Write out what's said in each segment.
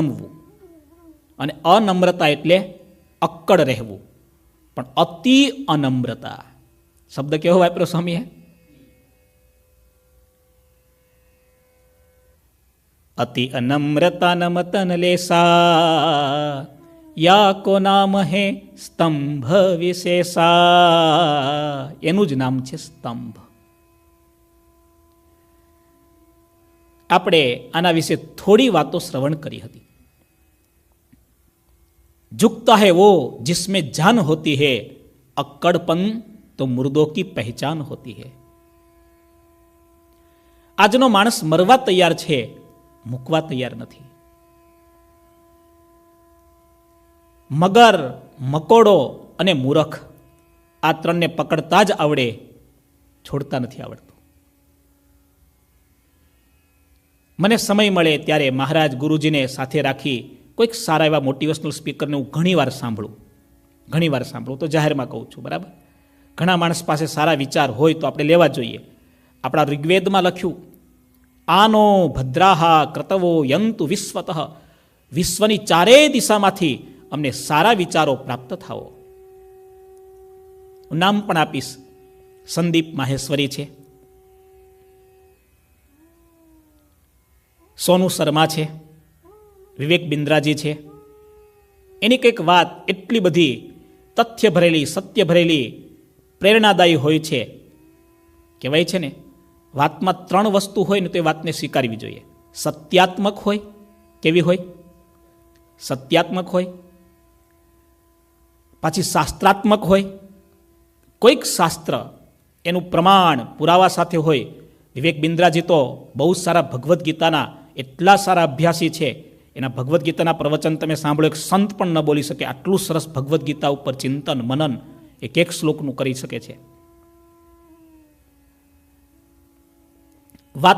નમવું. અને અનમ્રતા એટલે અક્કડ રહેવું. પણ અતિ અનમ્રતા. શબ્દ કેવો વાપર્યો સ્વામીએ? અતિ અનમ્રતા નમતન લેસા. યા કો નામ હે સ્તંભ વિશેષા. એનું જ નામ છે સ્તંભ. આપણે આના વિશે થોડી વાતો શ્રવણ કરી હતી. झुकता है वो जिसमें जान होती है अक्कड़पन तो मुर्दों की पहचान होती है આજનો માણસ મરવા તૈયાર છે મૂકવા તૈયાર નથી મગર મકોડો અને મૂરખ આ ત્રણને પકડતા જ આવડે છોડતા નથી આવડતું મને સમય મળે ત્યારે મહારાજ ગુરુજીને સાથે રાખી કોઈક સારા એવા મોટિવેશનલ સ્પીકરને હું ઘણીવાર સાંભળું. ઘણીવાર સાંભળું, તો જાહેરમાં કહું છું, બરાબર? ઘણા માણસ પાસે સારા વિચાર હોય તો આપણે લેવા જોઈએ. આપણા ઋગ્વેદમાં લખ્યું, આનો ભદ્રાહા ક્રતવો યંતુ વિશ્વતઃ. વિશ્વની ચારેય દિશામાંથી અમને સારા વિચારો પ્રાપ્ત થાવો નામ પણ આપીશ, સંદીપ માહેશ્વરી છે. સોનુ શર્મા છે. વિવેક બિંદ્રાજી છે. એની કંઈક વાત એટલી બધી તથ્ય ભરેલી સત્ય ભરેલી પ્રેરણાદાયી હોય છે. કહેવાય છે ને, વાતમાં ત્રણ વસ્તુ હોય ને તો એ વાતને સ્વીકારવી જોઈએ. સત્યાત્મક હોય, કેવી હોય? સત્યાત્મક હોય. પાછી શાસ્ત્રાત્મક હોય. કોઈક શાસ્ત્ર એનું પ્રમાણ પુરાવા સાથે હોય. વિવેક બિંદ્રાજી તો બહુ સારા ભગવદ્ ગીતાના એટલા સારા અભ્યાસી છે. એના ભગવદ્ ગીતાના પ્રવચન તમે સાંભળો, એક સંત પણ ન બોલી શકે. આટલું સરસ ભગવદ્ ગીતા ઉપર ચિંતન, મનન એક એક શ્લોકનું કરી શકે છે. વાત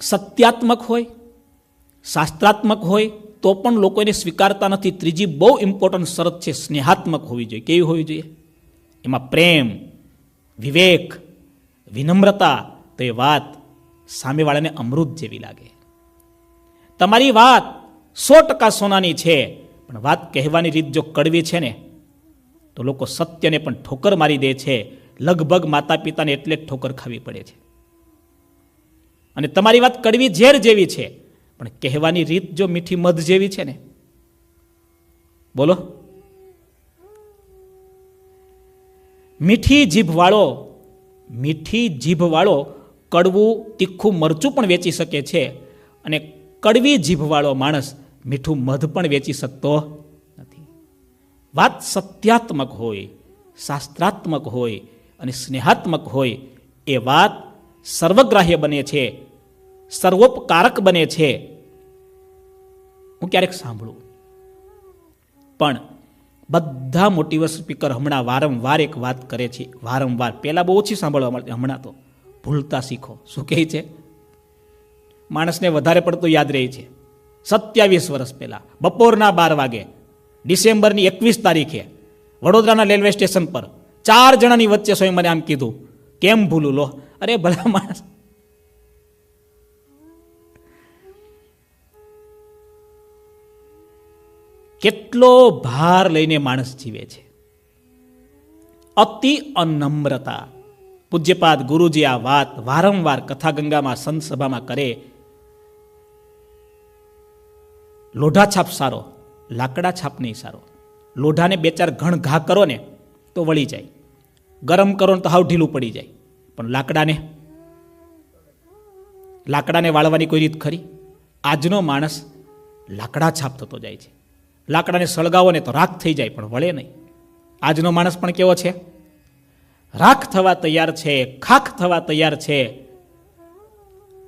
સત્યાત્મક હોય, શાસ્ત્રાત્મક હોય, તો પણ લોકો એને સ્વીકારતા નથી. ત્રીજી બહુ ઇમ્પોર્ટન્ટ શરત છે, સ્નેહાત્મક હોવી જોઈએ. કેવી હોવી જોઈએ? એમાં પ્રેમ, વિવેક, વિનમ્રતા, તો એ વાત સામેવાળાને અમૃત જેવી લાગે. તમારી વાત સો ટકા સોનાની છે. પણ વાત કહેવાની રીત જો કડવી છે ને, તો લોકો સત્યને પણ ઠોકર મારી દે છે. લગભગ માતા પિતાને એટલે જ ઠોકર ખાવી પડે છે. અને તમારી વાત કડવી ઝેર જેવી છે, પણ કહેવાની રીત જો મીઠી મધ જેવી છે ને, બોલો. મીઠી જીભવાળો મીઠી જીભવાળો કડવું, તીખું, મરચું પણ વેચી શકે છે. અને કડવી જીભવાળો માણસ મીઠું મધ પણ વેચી શકતો નથી. વાત સત્યાત્મક હોય, શાસ્ત્રાત્મક હોય અને સ્નેહાત્મક હોય, એ વાત સર્વગ્રાહ્ય બને છે, સર્વોપકારક બને છે. હું ક્યારેક સાંભળું. પણ બધા મોટિવેશન સ્પીકર હમણાં વારંવાર એક વાત કરે છે. વારંવાર. પહેલાં બહુ ઓછી સાંભળવા મળતી હમણાં તો. ભૂલતા શીખો. શું કહે છે? માણસને વધારે પડતું યાદ રહે છે. સત્યાવીસ વર્ષ પહેલાં, બપોરના બાર વાગે, ડિસેમ્બરની એકવીસ તારીખે, વડોદરાના રેલવે સ્ટેશન પર ચાર જણાની વચ્ચે સ્વયં મને આમ કીધું, કેમ ભૂલું લો? અરે, ભલા માણસ. કેટલો ભાર લઈને માણસ જીવે છે. અતિ અનમ્રતા. પૂજ્યપાદ ગુરુજી આ વાત વારંવાર કથાગંગામાં સંત સભામાં કરે લોઢા છાપ સારો, લાકડા છાપ નહીં સારો. લોઢાને બે ચાર ઘણ ઘા કરો ને તો વળી જાય. ગરમ કરો ને તો હાવ ઢીલું પડી જાય. પણ લાકડાને લાકડાને વાળવાની કોઈ રીત ખરી? આજનો માણસ લાકડા છાપ થતો જાય છે. લાકડાને સળગાવો ને તો રાખ થઈ જાય, પણ વળે નહીં. આજનો માણસ પણ કેવો છે? રાખ થવા તૈયાર છે, ખાખ થવા તૈયાર છે,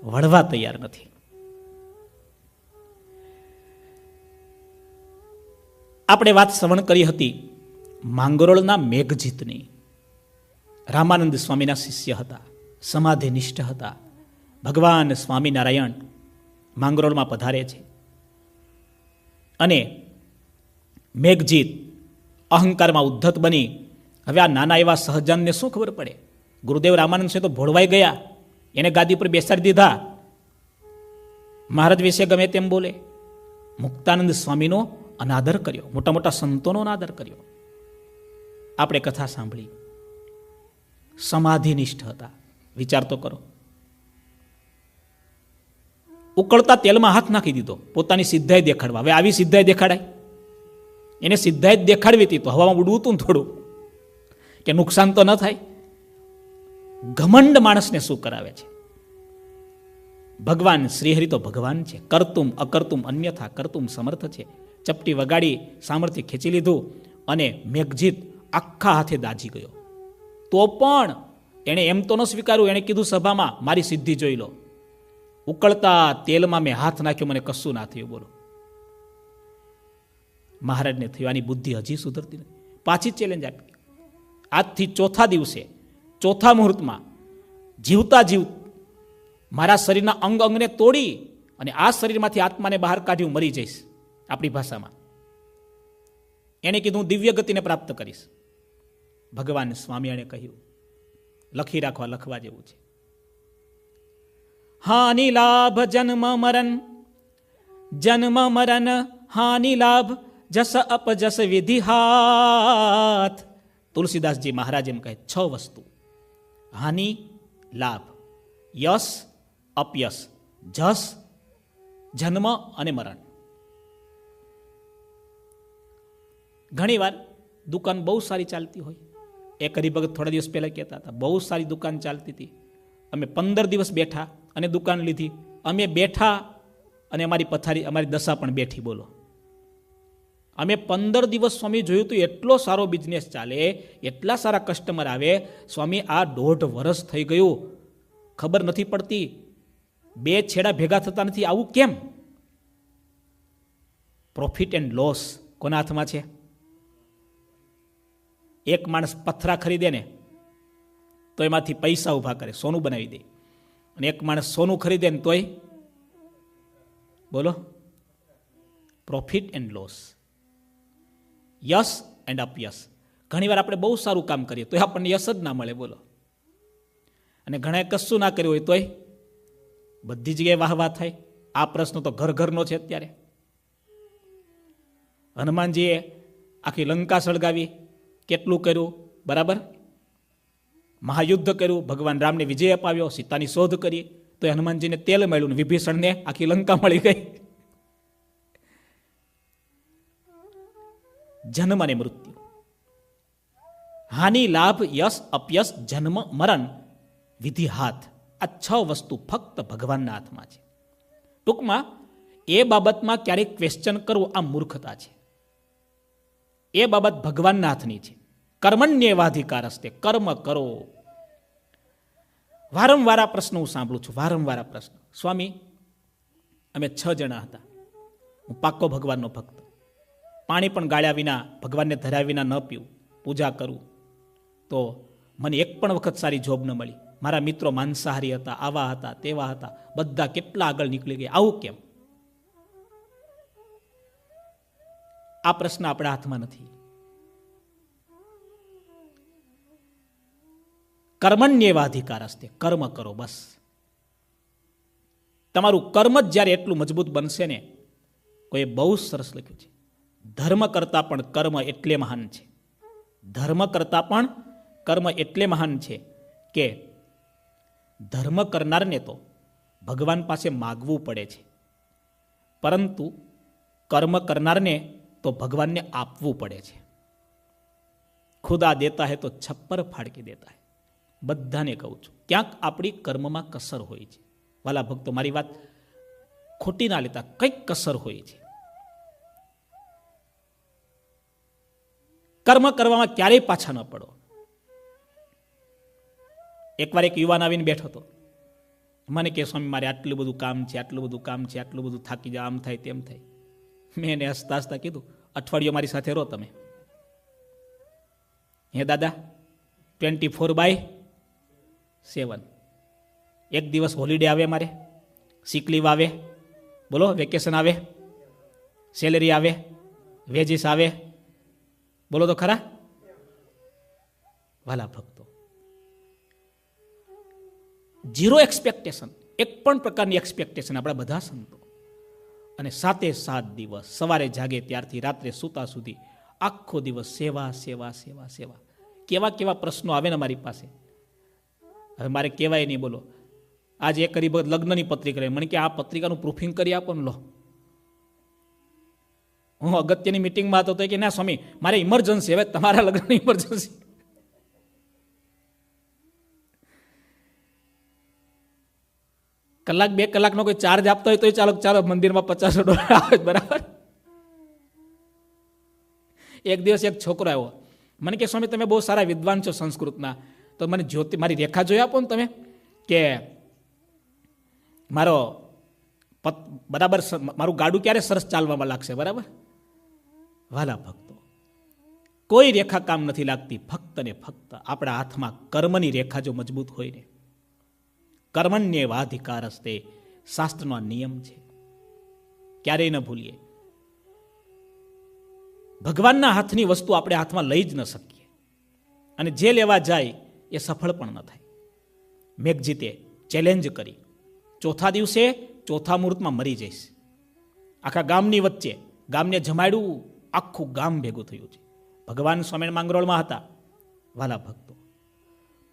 વળવા તૈયાર નથી. આપણે વાત શ્રવણ કરી હતી માંગરોળના મેઘજીતની. રામાનંદ સ્વામીના શિષ્ય હતા, સમાધિનિષ્ઠ હતા. ભગવાન સ્વામિનારાયણ માંગરોળમાં પધારે છે. અને મેઘજીત અહંકારમાં ઉદ્ધત બની હવે આ નાના એવા સહજનને શું ખબર પડે? ગુરુદેવ રામાનંદ છે તો ભોળવાઈ ગયા, એને ગાદી પર બેસાડી દીધા. મહારાજ વિશે ગમે તેમ બોલે. મુક્તાનંદ સ્વામીનો અનાદર કર્યો. મોટા મોટા સંતોનો અનાદર કર્યો. આપણે કથા સાંભળી. સમાધિનિષ્ઠ હતા. વિચાર તો કરો. ઉકળતા તેલમાં હાથ નાખી દીધો. પોતાની સિદ્ધાઈ દેખાડવા. હવે આવી સિદ્ધાઈ દેખાડાય? એને સિદ્ધાઈ જ દેખાડવી હતી તો હવામાં ઉડવું ને થોડું. કે નુકસાન તો ન થાય. ઘમંડ માણસને શું કરાવે છે? ભગવાન શ્રીહરિ તો ભગવાન છે. કરતુમ અકર્તુમ અન્યથા કરતુમ સમર્થ છે. ચપટી વગાડી સામર્થ્ય ખેંચી લીધું અને મેઘજીત આખા હાથે દાજી ગયો. તો પણ એણે એમ તો ન સ્વીકાર્યું, એણે કીધું સભામાં, મારી સિદ્ધિ જોઈ લો. ઉકળતા તેલમાં મેં હાથ નાખ્યો, મને કશું ના થયું, બોલો. મહારાજને થયું આની બુદ્ધિ હજી સુધરતી નથી. પાછી ચેલેન્જ આપી. આજથી ચોથા દિવસે, ચોથા મુહૂર્તમાં જીવતા જીવ મારા શરીરના અંગ અંગને તોડી અને આ શરીરમાંથી આત્માને બહાર કાઢ્યું મરી જઈશ. આપણી ભાષામાં. એણે કીધું, હું દિવ્ય ગતિને પ્રાપ્ત કરીશ. ભગવાન સ્વામિયાણે કહ્યું, લખી રાખવા લખવા જેવું છે. હાનિ લાભ જન્મ મરણ જન્મ મરણ હાનિ લાભ, જસ અપજસ વિધિ હાથ તુલસીદાસજી મહારાજ એમ કહે, છ વસ્તુ, હાનિ, લાભ, યશ, અપયશ, જસ, જન્મ અને મરણ. ઘણીવાર દુકાન બહુ સારી ચાલતી હોય. એક હરિભગત થોડા દિવસ પહેલાં કહેતા હતા, બહુ સારી દુકાન ચાલતી હતી. અમે પંદર દિવસ બેઠા અને દુકાન લીધી. અમે બેઠા અને અમારી પથારી, અમારી દશા પણ બેઠી, બોલો. અમે પંદર દિવસ સ્વામી જોયું તો, એટલો સારો બિઝનેસ ચાલે, એટલા સારા કસ્ટમર આવે. સ્વામી, આ દોઢ વર્ષ થઈ ગયું. ખબર નથી પડતી, બે છેડા ભેગા થતા નથી, આવું કેમ? પ્રોફિટ એન્ડ લોસ કોના હાથમાં છે? એક માણસ પથરા ખરીદે ને, તો એમાંથી પૈસા ઊભા કરે, સોનું બનાવી દે. અને એક માણસ સોનું ખરીદે ને તોય, બોલો પ્રોફિટ એન્ડ લોસ યસ એન્ડ અપયસ ઘણીવાર આપણે બહુ સારું કામ કરીએ તો આપણને યશ જ ના મળે, બોલો. અને ઘણા કશું ના કર્યું હોય તોય, બધી જગ્યાએ વાહ વાહ થાય. આ પ્રશ્ન તો ઘર ઘરનો છે અત્યારે. હનુમાનજીએ આખી લંકા સળગાવી કેટલું કર્યું? બરાબર? મહાયુદ્ધ કર્યું, ભગવાન રામને વિજય અપાવ્યો, સીતાની શોધ કરી, તો હનુમાનજીને તેલ મળ્યું ને વિભીષણને આખી લંકા મળી ગઈ. જન્મ અને મૃત્યુ. હાનિ, લાભ, યશ, અપયશ, જન્મ, મરણ, વિધિ, હાથ. આ છ વસ્તુ ફક્ત ભગવાનના હાથમાં છે. ટૂંકમાં, એ બાબતમાં ક્યારેક ક્વેશ્ચન કરવું આ મૂર્ખતા છે. એ બાબત ભગવાનના હાથની છે. કર્મણ્યવાધિકાર હસ્તે કર્મ કરો. વારંવાર આ પ્રશ્ન હું સાંભળું છું, વારંવાર આ પ્રશ્ન. સ્વામી, અમે છ જણા હતા. હું પાક્કો ભગવાનનો ભક્ત. પાણી પણ ગાળ્યા વિના, ભગવાનને ધર્યા વિના ન પીવું. પૂજા કરું. તો મને એક પણ વખત સારી જોબ ન મળી. મારા મિત્રો માંસાહારી હતા, આવા હતા, તેવા હતા. બધા કેટલા આગળ નીકળી ગયા. આવું કેમ? આ પ્રશ્ન આપણા હાથમાં નથી. કર્મણ્યેવાધિકાર હસ્તે કર્મ કરો બસ. તમારું કર્મ જ જ્યારે એટલું મજબૂત બનશે ને કોઈ બહુ સરસ લખ્યું છે. ધર્મ કરતાં પણ કર્મ એટલે મહાન છે. ધર્મ કરતાં પણ કર્મ એટલે મહાન છે કે ધર્મ કરનારને તો ભગવાન પાસે માગવું પડે છે. પરંતુ કર્મ કરનારને તો ભગવાનને આપવું પડે છે. ખુદા દેતા હે તો છપ્પર ફાડકી દેતા હે. બધાને કહું છું, ક્યાંક આપણી કર્મમાં કસર હોય છે. વાલા ભક્તો, મારી વાત ખોટી ના લેતા, કંઈક કસર હોય છે. કર્મ કરવામાં ક્યારેય પાછા ન પડો. એકવાર એક યુવાન આવીને બેઠો હતો. મને કે સ્વામી, મારે આટલું બધું કામ છે, આટલું બધું કામ છે, આટલું બધું થાકી જાય આમ થાય તેમ થાય. મેં એને હસતા હસતા કીધું અઠવાડિયું મારી સાથે રહો તમે. હે દાદા ટ્વેન્ટી ફોર બાય સેવન એક દિવસ હોલિડે આવે મારે સિક લીવ આવે, બોલો વેકેશન આવે સેલેરી આવે વેજીસ આવે, બોલો તો ખરા? વાલા ભક્તો ઝીરો એક્સપેક્ટેશન એક પણ પ્રકારની એક્સપેક્ટેશન આપણા બધા સંતો અને સાતે સાત દિવસ સવારે જાગે ત્યારથી રાત્રે સૂતા સુધી આખો દિવસ સેવા સેવા સેવા સેવા. કેવા કેવા પ્રશ્નો આવે ને મારી પાસે? હવે મારે કહેવાય નહીં, બોલો. આજે એક કરી વખત લગ્નની પત્રિકા મને કે આ પત્રિકાનું પ્રૂફિંગ કરી આપો ને લો. હું અગત્યની મિટિંગમાં હતો તો કે, ના, સ્વામી, મારે ઇમરજન્સી હવે તમારા લગ્નની ઇમરજન્સી કલાક, બે કલાકનો કોઈ ચાર્જ આપતો હોય તો ચાલો ચાલો, મંદિરમાં પચાસો ડોલર આવે, બરાબર? એક દિવસ એક છોકરો આવ્યો. મને કે, સ્વામી, તમે બહુ સારા વિદ્વાન છો સંસ્કૃતના. તો મને જ્યોતિ, મારી રેખા જોઈ આપો ને તમે, કે મારો પત, બરાબર મારું ગાડું ક્યારે સરસ ચાલવામાં લાગશે, બરાબર? વાલા ભક્તો, કોઈ રેખા કામ નથી લાગતી, ફક્ત ને ફક્ત આપણા હાથમાં કર્મની રેખા જો મજબૂત હોય ને કર્મણ્યવાધિકાર હસ્તે શાસ્ત્રનો નિયમ છે. ક્યારેય ન ભૂલીએ. ભગવાનના હાથની વસ્તુ આપણે હાથમાં લઈ જ ન શકીએ. અને જે લેવા જાય એ સફળ પણ ન થાય. મેઘજીતે ચેલેન્જ કરી. ચોથા દિવસે ચોથા મુહૂર્તમાં મરી જઈશ. આખા ગામની વચ્ચે, ગામને જમાડ્યું, આખું ગામ ભેગું થયું છે. ભગવાન સ્વામિનારાયણ માંગરોળમાં હતા. વાલા ભક્તો.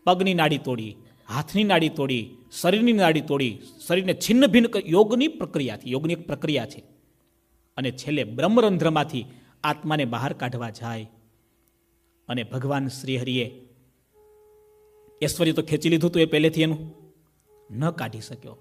પગની નાડી તોડી હાથની નાડી તોડી, શરીરની નાડી તોડી, શરીરને છિન્ન ભિન્ન યોગની પ્રક્રિયાથી યોગની એક પ્રક્રિયા છે. અને છેલ્લે બ્રહ્મરંધ્રમાંથી આત્માને બહાર કાઢવા જાય. અને ભગવાન શ્રીહરિએ ઐશ્વર્ય તો ખેંચી લીધું હતું એ પહેલેથી એનું, ન કાઢી શક્યો.